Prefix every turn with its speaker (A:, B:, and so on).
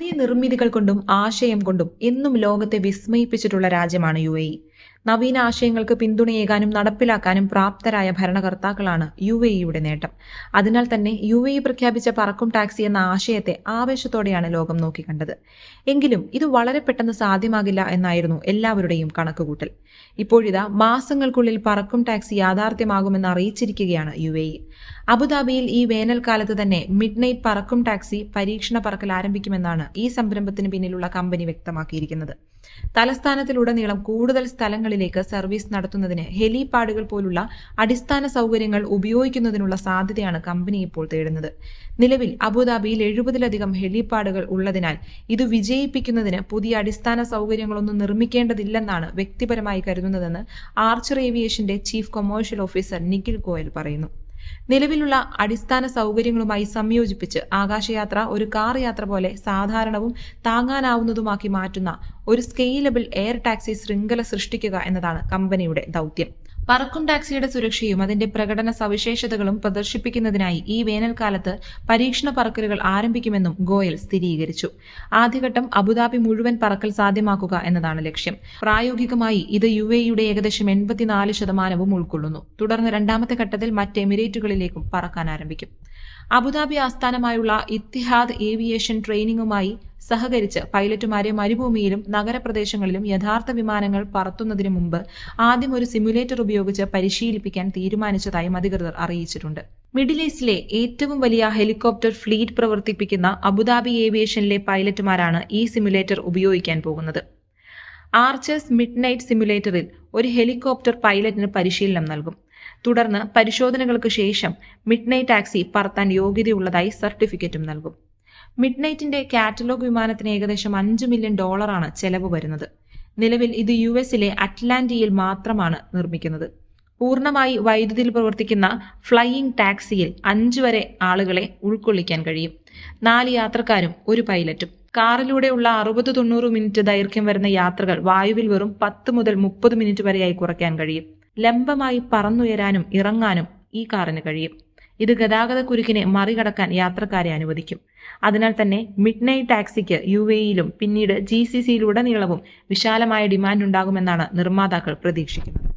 A: പുതിയ നിർമ്മിതികൾ കൊണ്ടും ആശയം കൊണ്ടും എന്നും ലോകത്തെ വിസ്മയിപ്പിച്ചിട്ടുള്ള രാജ്യമാണ് യു എ നവീന ആശയങ്ങൾക്ക് പിന്തുണയേകാനും നടപ്പിലാക്കാനും പ്രാപ്തരായ ഭരണകർത്താക്കളാണ് യു എ ഇയുടെ നേട്ടം. അതിനാൽ തന്നെ യു എ പ്രഖ്യാപിച്ച പറക്കും ടാക്സി എന്ന ആശയത്തെ ആവേശത്തോടെയാണ് ലോകം നോക്കിക്കണ്ടത്. എങ്കിലും ഇത് വളരെ പെട്ടെന്ന് സാധ്യമാകില്ല എന്നായിരുന്നു എല്ലാവരുടെയും കണക്കുകൂട്ടൽ. ഇപ്പോഴിതാ മാസങ്ങൾക്കുള്ളിൽ പറക്കും ടാക്സി യാഥാർത്ഥ്യമാകുമെന്ന് അറിയിച്ചിരിക്കുകയാണ് യു എ അബുദാബിയിൽ ഈ വേനൽക്കാലത്ത് തന്നെ മിഡ് നൈറ്റ് പറക്കും ടാക്സി പരീക്ഷണ പറക്കൽ ആരംഭിക്കുമെന്നാണ് ഈ സംരംഭത്തിന് പിന്നിലുള്ള കമ്പനി വ്യക്തമാക്കിയിരിക്കുന്നത്. തലസ്ഥാനത്തിലുടനീളം കൂടുതൽ സ്ഥലങ്ങളിലേക്ക് സർവീസ് നടത്തുന്നതിന് ഹെലിപാഡുകൾ പോലുള്ള അടിസ്ഥാന സൗകര്യങ്ങൾ ഉപയോഗിക്കുന്നതിനുള്ള സാധ്യതയാണ് കമ്പനി ഇപ്പോൾ തേടുന്നത്. നിലവിൽ അബുദാബിയിൽ എഴുപതിലധികം ഹെലിപാഡുകൾ ഉള്ളതിനാൽ ഇത് വിജയിപ്പിക്കുന്നതിന് പുതിയ അടിസ്ഥാന സൗകര്യങ്ങളൊന്നും നിർമ്മിക്കേണ്ടതില്ലെന്നാണ് വ്യക്തിപരമായി കരുതുന്നതെന്ന് Archer ഏവിയേഷന്റെ chief commercial officer Nikhil Goyal പറയുന്നു. നിലവിലുള്ള അടിസ്ഥാന സൗകര്യങ്ങളുമായി സംയോജിപ്പിച്ച് ആകാശയാത്ര ഒരു കാർ യാത്ര പോലെ സാധാരണവും താങ്ങാനാവുന്നതുമാക്കി മാറ്റുന്ന ഒരു സ്കെയിലബിൾ എയർ ടാക്സി ശൃംഖല സൃഷ്ടിക്കുക എന്നതാണ് കമ്പനിയുടെ ദൗത്യം. പറക്കും ടാക്സിയുടെ സുരക്ഷയും അതിന്റെ പ്രകടന സവിശേഷതകളും പ്രദർശിപ്പിക്കുന്നതിനായി ഈ വേനൽക്കാലത്ത് പരീക്ഷണ പറക്കലുകൾ ആരംഭിക്കുമെന്നും ഗോയൽ സ്ഥിരീകരിച്ചു. ആദ്യഘട്ടം അബുദാബി മുഴുവൻ പറക്കൽ സാധ്യമാക്കുക എന്നതാണ് ലക്ഷ്യം. പ്രായോഗികമായി ഇത് യു എയുടെ ഏകദേശം എൺപത്തിനാല് ശതമാനവും ഉൾക്കൊള്ളുന്നു. തുടർന്ന് രണ്ടാമത്തെ ഘട്ടത്തിൽ മറ്റ് എമിറേറ്റുകളിലേക്കും പറക്കാൻ ആരംഭിക്കും. അബുദാബി ആസ്ഥാനമായുള്ള ഇത്തിഹാദ് ഏവിയേഷൻ ട്രെയിനിങ്ങുമായി സഹകരിച്ച് പൈലറ്റുമാരെ മരുഭൂമിയിലും നഗരപ്രദേശങ്ങളിലും യഥാർത്ഥ വിമാനങ്ങൾ പറത്തുന്നതിന് മുമ്പ് ആദ്യം ഒരു സിമുലേറ്റർ ഉപയോഗിച്ച് പരിശീലിപ്പിക്കാൻ തീരുമാനിച്ചതായും അധികൃതർ അറിയിച്ചിട്ടുണ്ട്. മിഡിൽ ഈസ്റ്റിലെ ഏറ്റവും വലിയ ഹെലികോപ്റ്റർ ഫ്ലീറ്റ് പ്രവർത്തിപ്പിക്കുന്ന അബുദാബി ഏവിയേഷനിലെ പൈലറ്റുമാരാണ് ഈ സിമുലേറ്റർ ഉപയോഗിക്കാൻ പോകുന്നത്. ആർച്ചേഴ്സ് മിഡ് നൈറ്റ് സിമുലേറ്ററിൽ ഒരു ഹെലികോപ്റ്റർ പൈലറ്റിന് പരിശീലനം നൽകും. തുടർന്ന് പരിശോധനകൾക്ക് ശേഷം മിഡ് നൈറ്റ് ടാക്സി പറത്താൻ യോഗ്യതയുള്ളതായി സർട്ടിഫിക്കറ്റും നൽകും. മിഡ് നൈറ്റിന്റെ കാറ്റലോഗ് വിമാനത്തിന് ഏകദേശം അഞ്ച് മില്യൺ ഡോളറാണ് ചെലവ് വരുന്നത്. നിലവിൽ ഇത് യു എസിലെ അറ്റ്ലാന്റിയിൽ മാത്രമാണ് നിർമ്മിക്കുന്നത്. പൂർണമായി വൈദ്യുതിയിൽ പ്രവർത്തിക്കുന്ന ഫ്ലൈയിംഗ് ടാക്സിയിൽ അഞ്ചു വരെ ആളുകളെ ഉൾക്കൊള്ളിക്കാൻ കഴിയും. നാല് യാത്രക്കാരും ഒരു പൈലറ്റും. കാറിലൂടെയുള്ള അറുപത് തൊണ്ണൂറ് മിനിറ്റ് ദൈർഘ്യം വരുന്ന യാത്രകൾ വായുവിൽ വെറും പത്ത് മുതൽ മുപ്പത് മിനിറ്റ് വരെയായി കുറയ്ക്കാൻ കഴിയും. ലംബമായി പറന്നുയരാനും ഇറങ്ങാനും ഈ കാറിന് കഴിയും. ഇത് ഗതാഗത കുരുക്കിനെ മറികടക്കാൻ യാത്രക്കാരെ അനുവദിക്കും. അതിനാൽ തന്നെ മിഡ് നൈറ്റ് ടാക്സിക്ക് യു എയിലും പിന്നീട് ജി സി സിയിലുടനീളവും വിശാലമായ ഡിമാൻഡ് ഉണ്ടാകുമെന്നാണ് നിർമ്മാതാക്കൾ പ്രതീക്ഷിക്കുന്നത്.